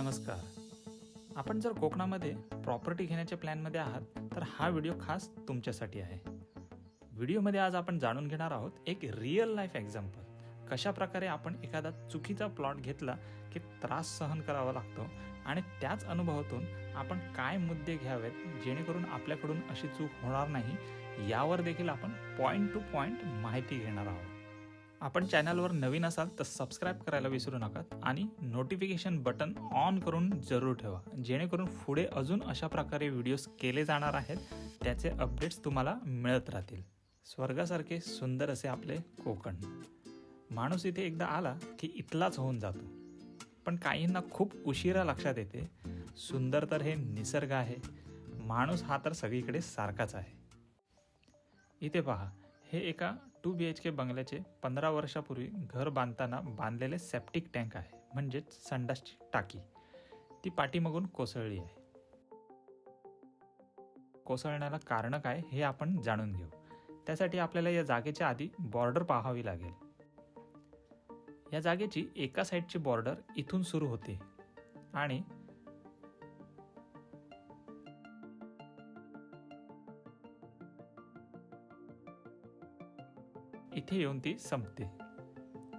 नमस्कार. आपण जर कोकणामध्ये प्रॉपर्टी घेण्याच्या प्लॅनमध्ये आहात तर हा व्हिडिओ खास तुमच्यासाठी आहे. व्हिडिओमध्ये आज आपण जाणून घेणार आहोत एक रिअल लाईफ एक्झाम्पल कशा प्रकारे आपण एखादा चुकीचा प्लॉट घेतला की त्रास सहन करावा लागतो आणि त्याच अनुभवातून आपण काय मुद्दे घ्यावेत जेणेकरून आपल्याकडून अशी चूक होणार नाही यावर देखील आपण पॉईंट टू पॉईंट माहिती घेणार आहोत. आपण चॅनलवर नवीन असाल तर सबस्क्राईब करायला विसरू नका आणि नोटिफिकेशन बटन ऑन करून जरूर ठेवा. जेणेकरून पुढे अजून अशा प्रकारे व्हिडिओज केले जाणार आहेत त्याचे अपडेट्स तुम्हाला मिळत राहतील. स्वर्गासारखे सुंदर असे आपले कोकण. माणूस इथे एकदा आला की इथलाच होऊन जातो. पण काहींना खूप उशिरा लक्षात येते सुंदर तर हे निसर्ग आहे माणूस हा तर सगळीकडे सारखाच आहे. इथे पहा हे एका टू बी एच के बंगल्याचे पंधरा वर्षापूर्वी घर बांधताना बांधलेले सेप्टिक टँक आहे म्हणजेच संडासची टाकी. ती पाठीमागून कोसळली आहे. कोसळण्याला कारण काय हे आपण जाणून घेऊ. त्यासाठी आपल्याला या जागेच्या आधी बॉर्डर पाहावी लागेल. या जागेची एका साईडची बॉर्डर इथून सुरू होते आणि इथे येऊन ती संपते.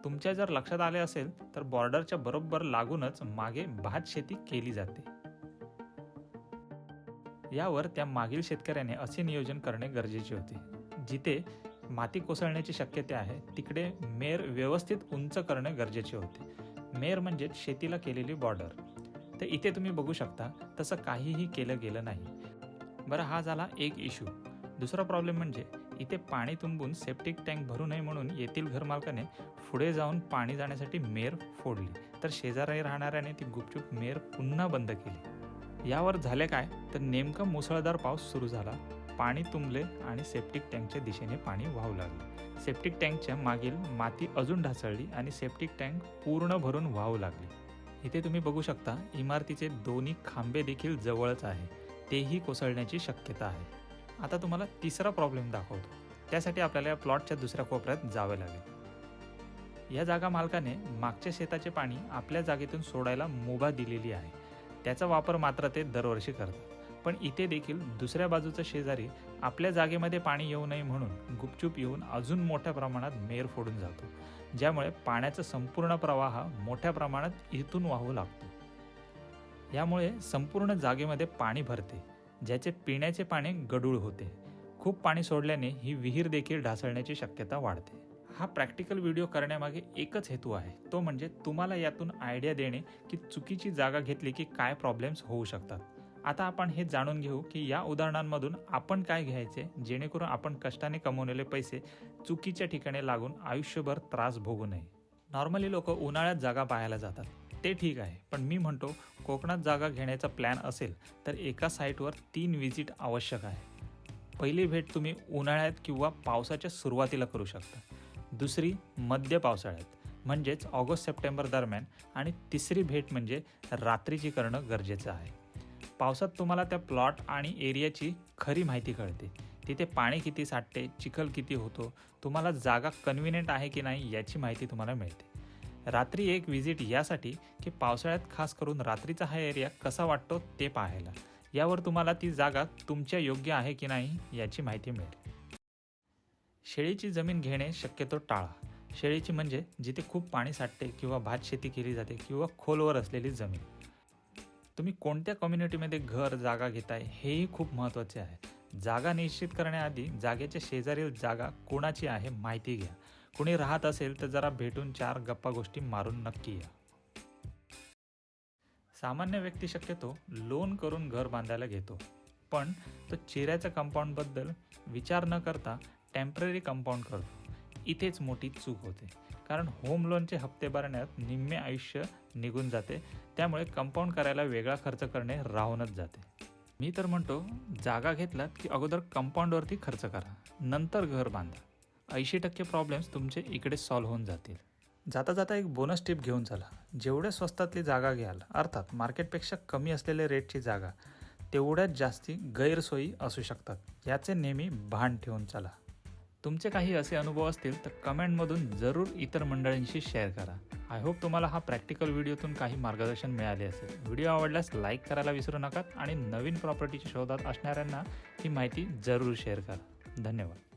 तुमच्या जर लक्षात आले असेल तर बॉर्डरच्या बरोबर लागूनच मागे भात शेती केली जाते. यावर त्या मागील शेतकऱ्याने असे नियोजन करणे गरजेचे होते. जिथे माती कोसळण्याची शक्यता आहे तिकडे मेर व्यवस्थित उंच करणे गरजेचे होते. मेर म्हणजे शेतीला केलेली बॉर्डर. तर इथे तुम्ही बघू शकता तसं काहीही केलं गेलं नाही. बरं हा झाला एक इश्यू दुसरा प्रॉब्लेम म्हणजे इथे पाणी तुंबून सेप्टिक टँक भरू नये म्हणून येथील घरमालकाने पुढे जाऊन पाणी जाण्यासाठी मेर फोडली. तर शेजारी राहणाऱ्याने ती गुपचूप मेर पुन्हा बंद केली. यावर झाले काय? तर नेमका मुसळधार पाऊस सुरू झाला. पाणी तुंबले आणि सेप्टिक टँकच्या दिशेने पाणी वाहू लागले. सेप्टिक टँकच्या मागील माती अजून ढासळली आणि सेप्टिक टँक पूर्ण भरून वाहू लागली. इथे तुम्ही बघू शकता इमारतीचे दोन्ही खांबे देखील जवळच आहे. तेही कोसळण्याची शक्यता आहे. आता तुम्हाला तिसरा प्रॉब्लेम दाखवतो. त्यासाठी आपल्याला या प्लॉटच्या दुसऱ्या कोपऱ्यात जावे लागेल. या जागा मालकाने मागच्या शेताचे पाणी आपल्या जागेतून सोडायला मुभा दिलेली आहे. त्याचा वापर मात्र ते दरवर्षी करतात. पण इथे देखील दुसऱ्या बाजूचा शेजारी आपल्या जागेमध्ये पाणी येऊ नये म्हणून गुपचूप येऊन अजून मोठ्या प्रमाणात मेर फोडून जातो. ज्यामुळे पाण्याचा संपूर्ण प्रवाह मोठ्या प्रमाणात इथून वाहू लागतो. यामुळे संपूर्ण जागेमध्ये पाणी भरते. ज्याचे पिण्याचे पाणी गडूळ होते. खूप पाणी सोडल्याने ही विहीर देखील ढासळण्याची शक्यता वाढते. हा प्रॅक्टिकल व्हिडिओ करण्यामागे एकच हेतू आहे. तो म्हणजे तुम्हाला यातून आयडिया देणे की चुकीची जागा घेतली की काय प्रॉब्लेम्स होऊ शकतात. आता आपण हे जाणून घेऊ की या उदाहरणांमधून आपण काय घ्यायचे जेणेकरून आपण कष्टाने कमवलेले पैसे चुकीच्या ठिकाणी लागून आयुष्यभर त्रास भोगू नये. नॉर्मली लोक उन्हाळ्यात जागा पाहायला जातात. ते ठीक आहे पण मी म्हणतो कोकणात जागा घेण्याचा प्लॅन असेल तर एका साईटवर तीन व्हिजिट आवश्यक आहे. पहिली भेट तुम्ही उन्हाळ्यात किंवा पावसाच्या सुरुवातीला करू शकता. दुसरी मध्य पावसाळ्यात म्हणजेच ऑगस्ट सप्टेंबर दरम्यान आणि तिसरी भेट म्हणजे रात्रीची करणं गरजेचं आहे. पावसात तुम्हाला त्या प्लॉट आणि एरियाची खरी माहिती कळते. तिथे पाणी किती साठते चिखल किती होतो तुम्हाला जागा कन्व्हिनियंट आहे की नाही याची माहिती तुम्हाला मिळते. रात्री एक व्हिजिट यासाठी की पावसाळ्यात खास करून रात्रीचा हा एरिया कसा वाटतो ते पाहायला. यावर तुम्हाला ती जागा तुमच्या योग्य आहे की नाही याची माहिती मिळेल. शेळीची जमीन घेणे शक्यतो टाळा. शेळीची म्हणजे जिथे खूप पाणी साठते किंवा भात शेती केली जाते किंवा खोलवर असलेली जमीन. तुम्ही कोणत्या कम्युनिटीमध्ये घर जागा घेताय हेही खूप महत्त्वाचे आहे. जागा निश्चित करण्याआधी जागेच्या शेजारील जागा कोणाची आहे माहिती घ्या. कुणी राहत असेल तर जरा भेटून चार गप्पा गोष्टी मारून नक्की या. सामान्य व्यक्ती शक्यतो लोन करून घर बांधायला घेतो. पण तो चिऱ्याच्या कंपाऊंडबद्दल विचार न करता टेंपररी कंपाऊंड करतो. इथेच मोठी चूक होते. कारण होम लोनचे हप्ते भरण्यात निम्मे आयुष्य निघून जाते. त्यामुळे कंपाऊंड करायला वेगळा खर्च करणे राहूनच जाते. मी तर म्हणतो जागा घेतलात की अगोदर कंपाऊंडवरती खर्च करा. नंतर घर बांधा. ऐंशी टक्के प्रॉब्लेम्स तुमचे इकडे सॉल्व्ह होऊन जातील. जाता जाता एक बोनस टिप घेऊन चला. जेवढ्या स्वस्तातली जागा घ्याल अर्थात मार्केटपेक्षा कमी असलेल्या रेटची जागा तेवढ्याच जास्ती गैरसोयी असू शकतात. याचे नेहमी भान ठेवून चला. तुमचे काही असे अनुभव असतील तर कमेंटमधून जरूर इतर मंडळींशी शेअर करा. आय होप तुम्हाला हा प्रॅक्टिकल व्हिडिओतून काही मार्गदर्शन मिळाले असेल. व्हिडिओ आवडल्यास लाईक करायला विसरू नका आणि नवीन प्रॉपर्टीच्या शोधात असणाऱ्यांना ही माहिती जरूर शेअर करा. धन्यवाद.